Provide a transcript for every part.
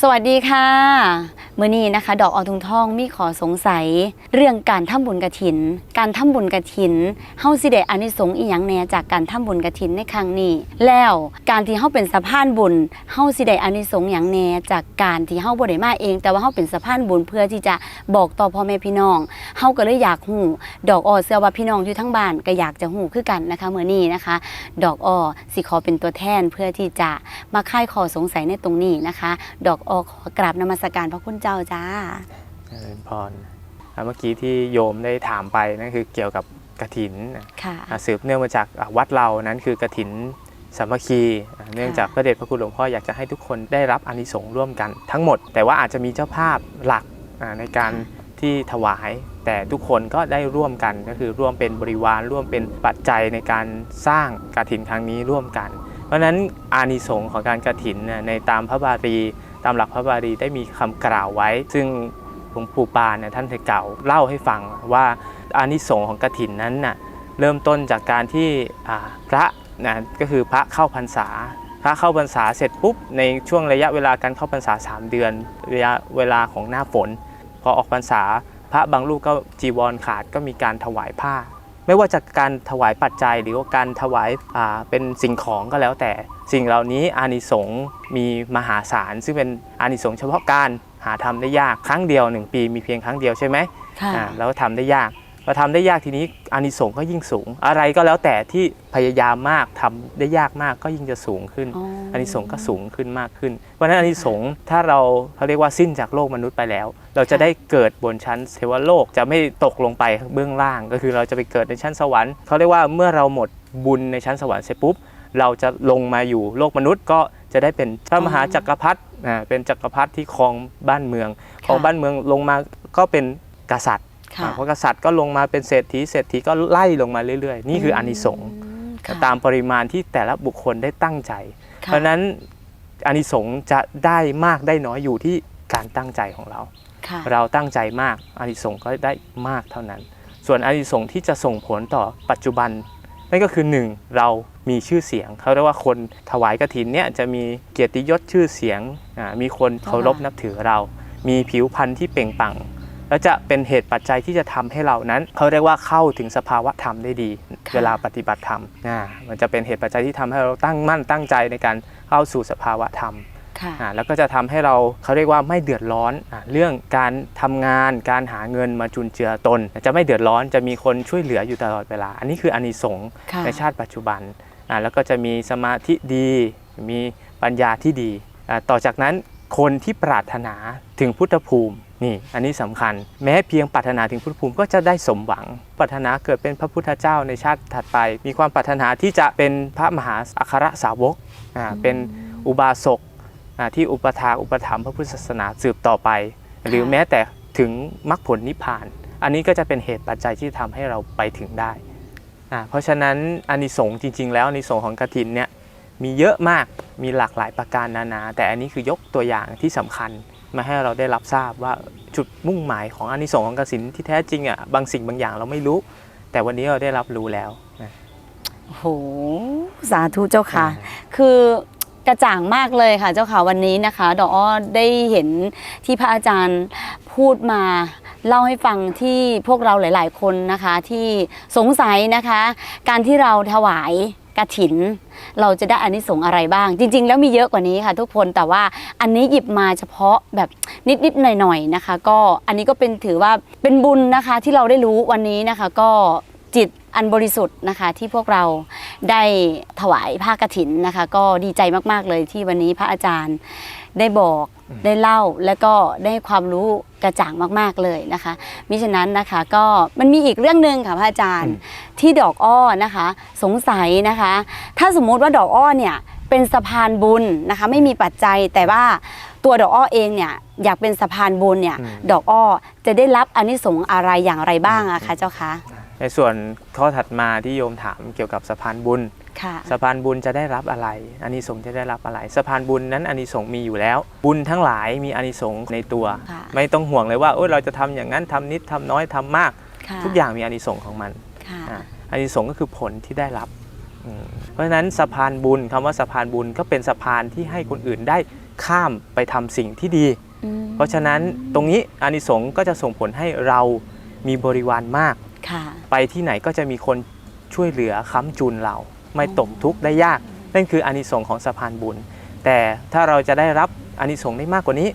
สวัสดีค่ะ เมื่อนี้นะคะ ดอกออทุงทองมีขอสงสัย เรื่องการทำบุญกระถิน การทำบุญกระถินเฮาสิได้อานิสงส์อีหยังแน่จากการทำบุญกระถินในครั้งนี้ แล้วการที่เฮาเป็นสะพานบุญเฮาสิได้อานิสงส์หยังแน่จากการที่เฮาบ่ได้มาเอง แต่ว่าเฮาเป็นสะพานบุญเพื่อที่จะบอกต่อพ่อแม่พี่น้องเฮาก็เลยอยากฮู้ดอกออเชื่อว่าพี่น้องอยู่ทั้งบ้านก็อยากจะฮู้คือกันนะคะเมื่อนี้นะคะ ดอกออสิขอเป็นตัวแทนเพื่อที่จะมาคลายข้อสงสัยในตรงนี้นะคะ ดอกออขอกราบนมัสการพระคุณเจ้าจ้าเจริญพรอ่าเมื่อกี้ที่โยมได้ถามไปนั่นคือเกี่ยวกับกระถินค่ะอ่าสืบเนื่องมาจากอ่าวัดเรานั้นคือกระถินสามัคคีอ่าเนื่องจากพระเดชพระคุณหลวงพ่ออยากจะให้ทุกคนได้รับอานิสงส์ร่วมกันทั้งหมด แต่ว่าอาจจะมีเจ้าภาพหลักอ่าในการที่ถวาย แต่ทุกคนก็ได้ร่วมกันก็คือร่วมเป็นบริวารร่วมเป็นปัจจัยในการสร้างกระถินครั้งนี้ร่วมกัน เพราะฉะนั้นอานิสงส์ของการกระถินเนี่ยในตามพระบาลี ตามหลักพระบาลีได้มีคำกล่าวไว้ ซึ่งหลวงปู่ปานเนี่ยท่านเคยกล่าวเล่าให้ฟังว่าอานิสงส์ของกระถินนั้นน่ะเริ่มต้นจากการที่พระนะก็คือพระเข้าพรรษา พระเข้าพรรษาเสร็จปุ๊บในช่วงระยะเวลาการเข้าพรรษา 3 เดือนระยะเวลาของหน้าฝน พอออกพรรษาพระบางรูปก็จีวรขาดก็มีการถวายผ้า ไม่ว่าจะการถวายปัจจัยหรือว่าการถวายอ่าเป็นสิ่งของก็แล้วแต่ สิ่งเหล่านี้อานิสงส์มีมหาศาลซึ่งเป็นอานิสงส์เฉพาะการหาทำได้ยากครั้งเดียว 1 ปีมีเพียงครั้งเดียวใช่ไหมค่ะอ่าแล้วทำได้ยาก พอทำได้ยากทีนี้อานิสงส์ก็ยิ่งสูง อะไรก็แล้วแต่ที่พยายามมากทำได้ยากมากก็ยิ่งจะสูงขึ้นอ๋อออานิสงส์ก็สูงขึ้นมากขึ้นเพราะฉะนั้นอานิสงส์ถ้าเราเขาเรียกว่าสิ้นจากโลกมนุษย์ไปแล้ว เราจะได้เกิดบนชั้นเทวโลกจะไม่ตกลงไปเบื้องล่าง ก็คือเราจะไปเกิดในชั้นสวรรค์เขาเรียกว่าเมื่อเราหมดบุญในชั้นสวรรค์เสร็จปุ๊บเราจะลงมาอยู่โลกมนุษย์ก็จะได้เป็นพระมหาจักรพรรดิอ่าเป็นจักรพรรดิที่ครองบ้านเมืองครองบ้านเมืองลงมาก็เป็นกษัตริย์ค่ะอ่า เพราะกษัตริย์ก็ลงมาเป็นเศรษฐีเศรษฐีก็ไล่ลงมาเรื่อยๆ นี่คืออานิสงส์มค่ะตามปริมาณที่แต่ละบุคคลได้ตั้งใจค่เพราะฉะนั้นอานิสงส์จะได้มากได้น้อยอยู่ที่การตั้งใจของเราค่ะเราตั้งใจมากอานิสงส์ก็ได้มากเท่านั้น ส่วนอานิสงส์ที่จะส่งผลต่อปัจจุบันนั่นก็คือหนึ่งเรามีชื่อเสียงเขาเรียกว่าคนถวายกฐินเนี่ยจะมีเกียรติยศชื่อเสียงอ่ามีคนเคารพนับถือเรา มีผิวพรรณที่เปล่งปลั่ง แล้วจะเป็นเหตุปัจจัยที่จะทำให้เรานั้นเขาเรียกว่าเข้าถึงสภาวะธรรมได้ดีค่ะเวลาปฏิบัติธรรมอ่ามันจะเป็นเหตุปัจจัยที่ทำให้เราตั้งมั่นตั้งใจในการเข้าสู่สภาวะธรรมค่ะอ่าแล้วก็จะทำให้เราเขาเรียกว่าไม่เดือดร้อนอาเรื่องการทำงานการหาเงินมาจุนเจือตน จะไม่เดือดร้อนจะมีคนช่วยเหลืออยู่ตลอดเวลา อันนี้คืออานิสงส์ค่ะในชาติปัจจุบันอ่าแล้วก็จะมีสมาธิดี มีปัญญาที่ดีอ่าต่อจากนั้นคนที่ปรารถนาถึงพุทธภูมิ นี่อันนี้สำคัญ แม้เพียงปรารถนาถึงพุทธภูมิก็จะได้สมหวัง ปรารถนาเกิดเป็นพระพุทธเจ้าในชาติถัดไป มีความปรารถนาที่จะเป็นพระมหาอัครสาวกอ่าเป็นอุบาสกอ่าที่อุปถากอุปถัมภ์พระพุทธศาสนาสืบต่อไป หรือแม้แต่ถึงมรรคผลนิพพาน อันนี้ก็จะเป็นเหตุปัจจัยที่ทำให้เราไปถึงได้อ่าเพราะฉะนั้นอานิสงส์จริง ๆ แล้วอานิสงส์ของกฐินเนี่ยมีเยอะมากมีหลากหลายประการนานา แต่อันนี้คือยกตัวอย่างที่สำคัญ มาให้เราได้รับทราบว่าจุดมุ่งหมายของอานิสงส์ของกฐินที่แท้จริงอะบางสิ่งบางอย่างเราไม่รู้ แต่วันนี้เราได้รับรู้แล้วนะโอ้โหสาธุเจ้าค่ะ คือกระจ่างมากเลยค่ะเจ้าค่ะวันนี้นะคะ ดอกอ้อได้เห็นที่พระอาจารย์พูดมาเล่าให้ฟังที่พวกเราหลาย ๆ คนนะคะที่สงสัยนะคะ การที่เราถวาย กระถิน เราจะได้อานิสงส์อะไรบ้าง จริง ๆ แล้วมีเยอะกว่านี้ค่ะ ทุกคนแต่ว่าอันนี้หยิบมาเฉพาะแบบนิดๆหน่อยๆนะคะ ก็อันนี้ก็เป็นถือว่าเป็นบุญนะคะที่เราได้รู้วันนี้นะคะก็ อันบริสุทธิ์นะคะที่พวกเราได้ถวายผ้ากฐินนะคะ ก็ดีใจมากๆเลยที่วันนี้พระอาจารย์ได้บอกได้เล่าแล้วก็ได้ความรู้กระจ่างมากๆเลยนะคะ มิฉะนั้นนะคะก็มันมีอีกเรื่องหนึ่งค่ะพระอาจารย์ที่ดอกอ้อนะคะ สงสัยนะคะ ถ้าสมมุติว่าดอกอ้อเนี่ยเป็นสะพานบุญนะคะ ไม่มีปัจจัยแต่ว่าตัวดอกอ้อเองเนี่ยอยากเป็นสะพานบุญเนี่ยอืมดอกอ้อจะได้รับอานิสงส์อะไรอย่างไรบ้างอะคะเจ้าคะ ในส่วนข้อถัดมาที่โยมถามเกี่ยวกับสะพานบุญค่ะสะพานบุญจะได้รับอะไรอานิสงส์จะได้รับอะไรสะพานบุญนั้นอานิสงส์มีอยู่แล้ว บุญทั้งหลายมีอานิสงส์ในตัวค่ะไม่ต้องห่วงเลยว่าโอ้ยเราจะทำอย่างนั้นทำนิดทำน้อยทำมากค่ะทุกอย่างมีอานิสงส์ของมันค่ะอะอานิสงส์ก็คือผลที่ได้รับอืมเพราะฉะนั้นสะพานบุญคำว่าสะพานบุญก็เป็นสะพานที่ให้คนอื่นได้ข้ามไปทำสิ่งที่ดีอืมเพราะฉะนั้นตรงนี้อานิสงส์ก็จะส่งผลให้เรามีบริวารมาก ค่ะ ไปที่ไหนก็จะมีคนช่วยเหลือค้ำจุนเรา ไม่ตกทุกข์ได้ยาก นั่นคืออานิสงส์ของสะพานบุญ แต่ถ้าเราจะได้รับอานิสงส์ได้มากกว่านี้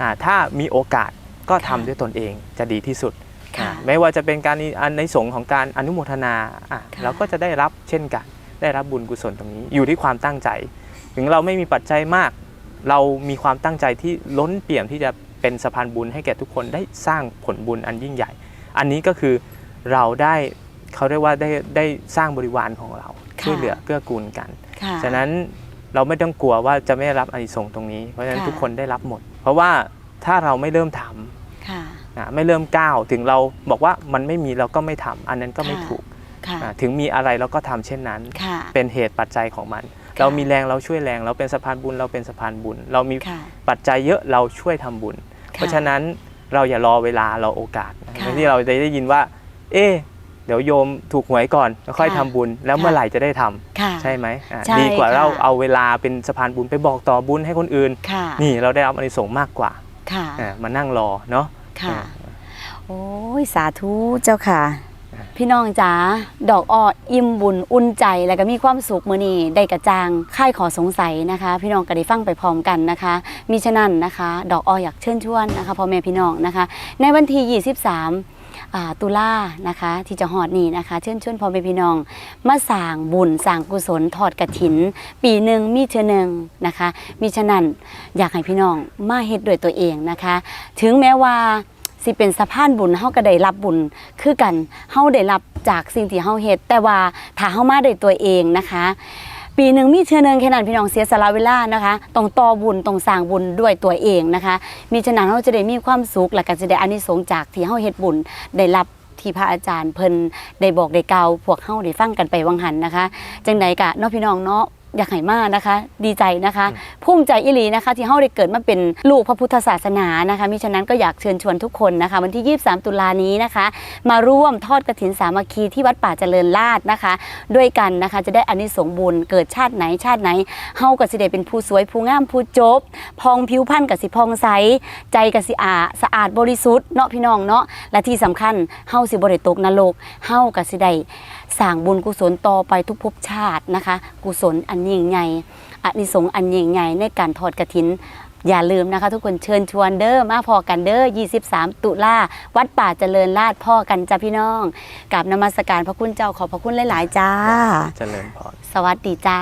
อ่าถ้ามีโอกาสก็ทำค่ะด้วยตนเองจะดีที่สุดค่ะอ่าไม่ว่าจะเป็นการอานิสงส์ของการอนุโมทนาอะค่ะเราก็จะได้รับเช่นกัน ได้รับบุญกุศลตรงนี้อยู่ที่ความตั้งใจ ถึงเราไม่มีปัจจัยมาก เรามีความตั้งใจที่ล้นเปี่ยมที่จะเป็นสะพานบุญให้แก่ทุกคนได้สร้างผลบุญอันยิ่งใหญ่ อันนี้ก็คือ เราได้เขาเรียกว่าได้ได้สร้างบริวารของเราค่ะ ช่วยเหลือเกื้อกูลกัน ค่ะ ฉะนั้นเราไม่ต้องกลัวว่าจะไม่ได้รับอานิสงส์ตรงนี้ เพราะฉะนั้นค่ะ ทุกคนได้รับหมด เพราะว่าถ้าเราไม่เริ่มทค่ะำอะไม่เริ่มก้าวถึงเราบอกว่ามันไม่มีเราก็ไม่ทำอันนั้นก็ไม่ค่ะ ถูกค่ะ อะถึงมีอะไรเราก็ทำเช่นนั้น ค่ะ เป็นเหตุปัจจัยของมันค่ะเรามีแรงเราช่วยแรง เราเป็นสะพานบุญเราเป็นสะพานบุญ เรามีค่ะ ปัจจัยเยอะเราช่วยทำบุญ เพราะฉะนั้นเราอย่ารอเวลารอโอกาสนะค่ะ ที่เราจะได้ยินว่า เอ๊ะเดี๋ยวโยมถูกหวยก่อนแล้วค่อยค่ะทำบุญแล้วค่ะเมื่อไหร่จะได้ทำค่ะ ใช่ไหมอะใช่ดีกว่าค่ะ เราเอาเวลาเป็นสะพานบุญไปบอกต่อบุญให้คนอื่น ค่ะ นี่เราได้รับอานิสงส์มากกว่าค่ะ อะมานั่งรอเนาะ ค่ะอ่าโอ้ย สาธุเจ้าค่ะ พี่น้องจ๋า ดอกอ้ออิ่มบุญอุ่นใจแล้วก็มีความสุขมื้อนี้ได้กระจางค่ายขอสงสัยนะคะ พี่น้องก็ได้ฟังไปพร้อมกันนะคะมิฉะนั้นนะคะ ดอกอ้ออยากเชิญชวนนะคะพ่อแม่พี่น้องนะคะ ในวันที่ 23อ่า ตุลานะคะ ที่จะหอดนี้นะคะ เชิญชวนพ่อแม่พี่น้อง มาสร้างบุญสร้างกุศลทอดกระถิน ปีหนึ่งมีเทื่อหนึ่งนะคะมิฉะนั้นอยากให้พี่น้องมาเฮ็ดด้วยตัวเองนะคะ ถึงแม้ว่าสิเป็นสะพานบุญเฮาก็ได้รับบุญคือกันเฮาได้รับจากสิ่งที่เฮาเฮ็ดแต่ว่าถ้าเฮามาด้วยตัวเองนะคะ ปีหนึ่งมีเชือนึงแค่นั้นพี่น้องเสียสละเวลานะคะต้องต่อบุญต้องสร้างบุญด้วยตัวเองนะคะ มีฉะนั้นเราจะได้มีความสุขและก็จะได้อานิสงส์จากที่เฮาเฮ็ดบุญได้รับที่พระอาจารย์เพิ่นได้บอกได้กล่าวพวกเฮาได้ฟังกันไปวังหันนะคะ จังใดกะเนาะพี่น้องเนาะ อยากให้มานะคะ ดีใจนะคะภูมิใจอิลีนะคะ ที่เฮาได้เกิดมาเป็นลูกพระพุทธศาสนานะคะมิฉะนั้นก็อยากเชิญชวนทุกคนนะคะ วันที่ 23 ตุลานี้นะคะ มาร่วมทอดกระถินสามัคคีที่วัดป่าเจริญลาดนะคะ ด้วยกันนะคะจะได้อานิสงส์บุญเกิดชาติไหนชาติไหนเฮาก็สิได้เป็นผู้สวยผู้งามผู้จบ พองผิวพรรณกับสิพองใสใจกับสิอาสะอาดบริสุทธิ์เนาะพี่น้องเนาะและที่สำคัญเฮาสิบ่ได้ตกนรกเฮาก็สิได้ สร้างบุญกุศลต่อไปทุกภพชาตินะคะ กุศลอันยิ่งใหญ่อานิสงส์อันยิ่งใหญ่ในการทอดกระถินอย่าลืมนะคะ ทุกคนเชิญชวนเด้อมาพอกันเด้อ23 ตุลาวัดป่าเจริญลาดพ่อกันจ้าพี่น้องกับนมัสการพระคุณเจ้าขอบพระคุณหลาย ๆ จ้า เจริญพรสวัสดีจ้า